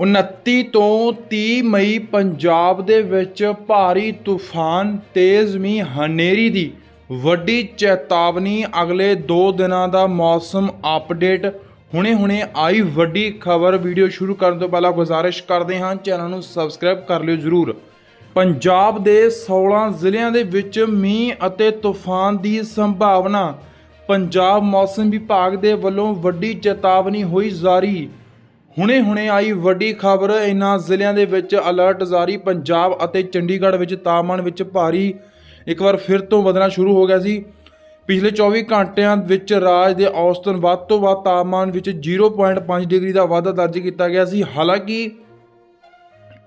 29 ਤੋਂ ਤੀਹ ਮਈ ਪੰਜਾਬ ਦੇ ਵਿੱਚ ਭਾਰੀ ਤੂਫਾਨ, ਤੇਜ਼ ਮੀਂਹ, ਹਨੇਰੀ ਦੀ ਵੱਡੀ ਚੇਤਾਵਨੀ ਅਗਲੇ 2 ਦਿਨਾਂ ਦਾ ਮੌਸਮ ਅਪਡੇਟ ਹੁਣੇ-ਹੁਣੇ ਆਈ ਵੱਡੀ ਖਬਰ। ਵੀਡੀਓ ਸ਼ੁਰੂ ਕਰਨ ਤੋਂ ਪਹਿਲਾਂ ਗੁਜ਼ਾਰਿਸ਼ ਕਰਦੇ ਹਾਂ, ਚੈਨਲ ਨੂੰ ਸਬਸਕ੍ਰਾਈਬ ਕਰ ਲਿਓ ਜ਼ਰੂਰ। ਪੰਜਾਬ ਦੇ 16 ਜ਼ਿਲ੍ਹਿਆਂ ਦੇ ਵਿੱਚ ਮੀਂਹ ਅਤੇ ਤੂਫਾਨ ਦੀ ਸੰਭਾਵਨਾ, ਪੰਜਾਬ ਮੌਸਮ ਵਿਭਾਗ ਦੇ ਵੱਲੋਂ ਵੱਡੀ ਚੇਤਾਵਨੀ ਹੋਈ ਜਾਰੀ। ਹੁਣੇ-ਹੁਣੇ ਆਈ ਵੱਡੀ ਖਬਰ, ਇਨ੍ਹਾਂ ਜ਼ਿਲ੍ਹਿਆਂ ਦੇ ਵਿੱਚ ਅਲਰਟ ਜਾਰੀ। ਪੰਜਾਬ ਅਤੇ ਚੰਡੀਗੜ੍ਹ ਵਿੱਚ ਤਾਪਮਾਨ ਵਿੱਚ ਭਾਰੀ ਇੱਕ ਵਾਰ ਫਿਰ ਤੋਂ ਵਧਣਾ ਸ਼ੁਰੂ ਹੋ ਗਿਆ ਸੀ। ਪਿਛਲੇ 24 ਘੰਟਿਆਂ ਵਿੱਚ ਰਾਜ ਦੇ ਔਸਤਨ ਵੱਧ ਤੋਂ ਵੱਧ ਤਾਪਮਾਨ ਵਿੱਚ 0.5 ਡਿਗਰੀ ਦਾ ਵਾਧਾ ਦਰਜ ਕੀਤਾ ਗਿਆ ਸੀ। ਹਾਲਾਂਕਿ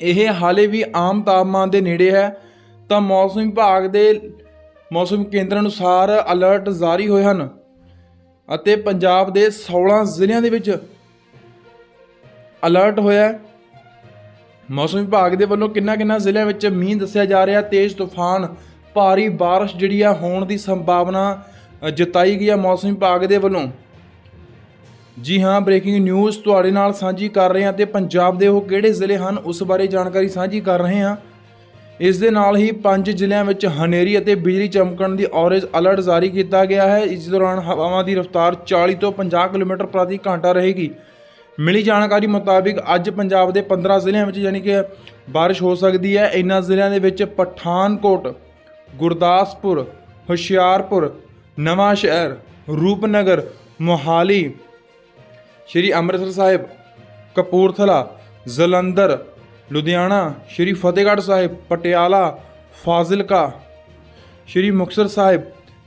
ਇਹ ਹਾਲੇ ਵੀ ਆਮ ਤਾਪਮਾਨ ਦੇ ਨੇੜੇ ਹੈ। ਤਾਂ ਮੌਸਮ ਵਿਭਾਗ ਦੇ ਮੌਸਮ ਕੇਂਦਰ ਅਨੁਸਾਰ ਅਲਰਟ ਜਾਰੀ ਹੋਏ ਹਨ ਅਤੇ ਪੰਜਾਬ ਦੇ 16 ਜ਼ਿਲ੍ਹਿਆਂ ਦੇ ਵਿੱਚ ਅਲਰਟ ਹੋਇਆ ਮੌਸਮ ਵਿਭਾਗ ਦੇ ਵੱਲੋਂ ਕਿੰਨਾ ਕਿੰਨਾ ਜ਼ਿਲ੍ਹਿਆਂ ਵਿੱਚ ਮੀਂਹ ਦੱਸਿਆ ਜਾ ਰਿਹਾ ਤੇਜ਼ ਤੂਫਾਨ, ਭਾਰੀ ਬਾਰਿਸ਼ ਜਿਹੜੀ ਆ, ਹੋਣ ਦੀ ਸੰਭਾਵਨਾ ਜਤਾਈ ਗਈ ਆ ਮੌਸਮ ਵਿਭਾਗ ਦੇ ਵੱਲੋਂ। ਜੀ ਹਾਂ ਬ੍ਰੇਕਿੰਗ ਨਿਊਜ਼ ਤੁਹਾਡੇ ਨਾਲ ਸਾਂਝੀ ਕਰ ਰਹੇ ਹਾਂ ਤੇ ਪੰਜਾਬ ਦੇ ਉਹ ਕਿਹੜੇ ਜ਼ਿਲ੍ਹੇ ਹਨ, ਉਸ ਬਾਰੇ ਜਾਣਕਾਰੀ ਸਾਂਝੀ ਕਰ ਰਹੇ ਹਾਂ। ਇਸ ਦੇ ਨਾਲ ਹੀ ਪੰਜ ਜ਼ਿਲ੍ਹਿਆਂ ਵਿੱਚ ਹਨੇਰੀ ਅਤੇ ਬਿਜਲੀ ਚਮਕਣ ਦੀ ਔਰੇਂਜ ਅਲਰਟ ਜਾਰੀ ਕੀਤਾ ਗਿਆ ਹੈ। ਇਸ ਦੌਰਾਨ ਹਵਾਵਾਂ ਦੀ ਰਫ਼ਤਾਰ 40 ਤੋਂ 50 ਕਿਲੋਮੀਟਰ ਪ੍ਰਤੀ ਘੰਟਾ ਰਹੇਗੀ। ਮਿਲੀ ਜਾਣਕਾਰੀ ਮੁਤਾਬਿਕ ਅੱਜ ਪੰਜਾਬ ਦੇ 15 ਜ਼ਿਲ੍ਹਿਆਂ ਵਿੱਚ ਯਾਨੀ ਕਿ ਬਾਰਿਸ਼ ਹੋ ਸਕਦੀ ਹੈ। ਇਨ੍ਹਾਂ ਜ਼ਿਲ੍ਹਿਆਂ ਦੇ ਵਿੱਚ ਪਠਾਨਕੋਟ, ਗੁਰਦਾਸਪੁਰ, ਹੁਸ਼ਿਆਰਪੁਰ, ਨਵਾਂ ਸ਼ਹਿਰ, ਰੂਪਨਗਰ, ਮੋਹਾਲੀ, ਸ਼੍ਰੀ ਅੰਮ੍ਰਿਤਸਰ ਸਾਹਿਬ, ਕਪੂਰਥਲਾ, ਜਲੰਧਰ, ਲੁਧਿਆਣਾ, ਸ਼੍ਰੀ ਫਤਿਹਗੜ੍ਹ ਸਾਹਿਬ, ਪਟਿਆਲਾ, ਫਾਜ਼ਿਲਕਾ, ਸ਼੍ਰੀ ਮੁਕਤਸਰ ਸਾਹਿਬ,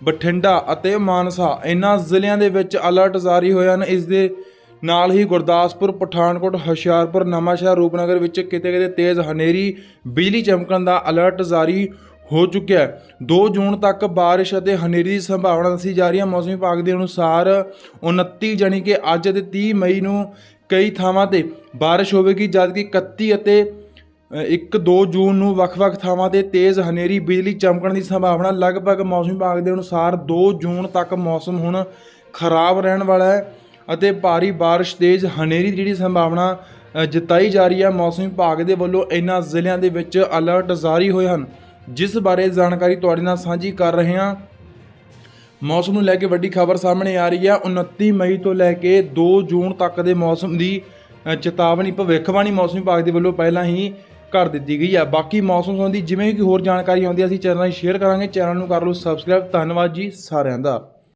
ਬਠਿੰਡਾ ਅਤੇ ਮਾਨਸਾ। ਇਹਨਾਂ ਜ਼ਿਲ੍ਹਿਆਂ ਦੇ ਵਿੱਚ ਅਲਰਟ ਜਾਰੀ ਹੋਏ ਹਨ। ਇਸ ਦੇ ਨਾਲ ਹੀ ਗੁਰਦਾਸਪੁਰ, ਪਠਾਨਕੋਟ, ਹੁਸ਼ਿਆਰਪੁਰ, ਨਵਾਂਸ਼ਹਿਰ, ਰੂਪਨਗਰ ਵਿੱਚ ਕਿਤੇ-ਕਿਤੇ ਤੇਜ਼ ਹਨੇਰੀ, ਬਿਜਲੀ ਚਮਕਣ ਦਾ ਅਲਰਟ ਜਾਰੀ ਹੋ ਚੁੱਕਿਆ ਹੈ। 2 ਜੂਨ ਤੱਕ ਬਾਰਿਸ਼ ਅਤੇ ਹਨੇਰੀ ਦੀ ਸੰਭਾਵਨਾ ਦੱਸੀ ਜਾ ਰਹੀ ਹੈ। ਮੌਸਮ ਵਿਭਾਗ ਦੇ ਅਨੁਸਾਰ 29 ਜਾਣੀ ਕਿ ਅੱਜ ਅਤੇ 30 ਮਈ ਨੂੰ ਕਈ ਥਾਵਾਂ ਤੇ ਬਾਰਿਸ਼ ਹੋਵੇਗੀ, ਜਦਕਿ 31 ਅਤੇ 1-2 ਜੂਨ ਨੂੰ ਵੱਖ-ਵੱਖ ਥਾਵਾਂ ਤੇ ਤੇਜ਼ ਹਨੇਰੀ, ਬਿਜਲੀ ਚਮਕਣ ਦੀ ਸੰਭਾਵਨਾ। ਲਗਭਗ ਮੌਸਮ ਵਿਭਾਗ ਦੇ ਅਨੁਸਾਰ 2 ਜੂਨ ਤੱਕ ਮੌਸਮ ਹੁਣ ਖਰਾਬ ਰਹਿਣ ਵਾਲਾ ਹੈ। ਅਤੇ ਭਾਰੀ ਬਾਰਿਸ਼ ਤੇਜ਼ ਹਨੇਰੀ ਦੀ ਜਿਹੜੀ ਸੰਭਾਵਨਾ ਜਤਾਈ ਜਾ ਰਹੀ ਹੈ, ਮੌਸਮ ਵਿਭਾਗ ਦੇ ਵੱਲੋਂ ਇਨ੍ਹਾਂ ਜ਼ਿਲ੍ਹਿਆਂ ਦੇ ਵਿੱਚ ਅਲਰਟ ਜਾਰੀ ਹੋਏ ਹਨ। ਜਿਸ ਬਾਰੇ ਜਾਣਕਾਰੀ ਤੁਹਾਡੇ ਨਾਲ ਸਾਂਝੀ ਕਰ ਰਹੇ ਹਾਂ। ਮੌਸਮ ਨੂੰ ਲੈ ਕੇ ਵੱਡੀ ਖਬਰ ਸਾਹਮਣੇ ਆ ਰਹੀ ਹੈ। 29 ਮਈ ਤੋਂ ਲੈ ਕੇ 2 ਜੂਨ ਤੱਕ ਦੇ ਮੌਸਮ ਦੀ ਚੇਤਾਵਨੀ, ਭਵਿੱਖਬਾਣੀ ਮੌਸਮ ਵਿਭਾਗ ਦੇ ਵੱਲੋਂ ਪਹਿਲਾਂ ਹੀ ਕਰ ਦਿੱਤੀ ਗਈ ਹੈ। ਬਾਕੀ ਮੌਸਮ ਸੰਬੰਧੀ ਜਿਵੇਂ ਕਿ ਹੋਰ ਜਾਣਕਾਰੀ ਆਉਂਦੀ ਹੈ, ਅਸੀਂ ਚੈਨਲ ਨਾਲ ਸ਼ੇਅਰ ਕਰਾਂਗੇ। ਚੈਨਲ ਨੂੰ ਕਰ ਲਓ ਸਬਸਕ੍ਰਾਈਬ। ਧੰਨਵਾਦ ਜੀ ਸਾਰਿਆਂ ਦਾ।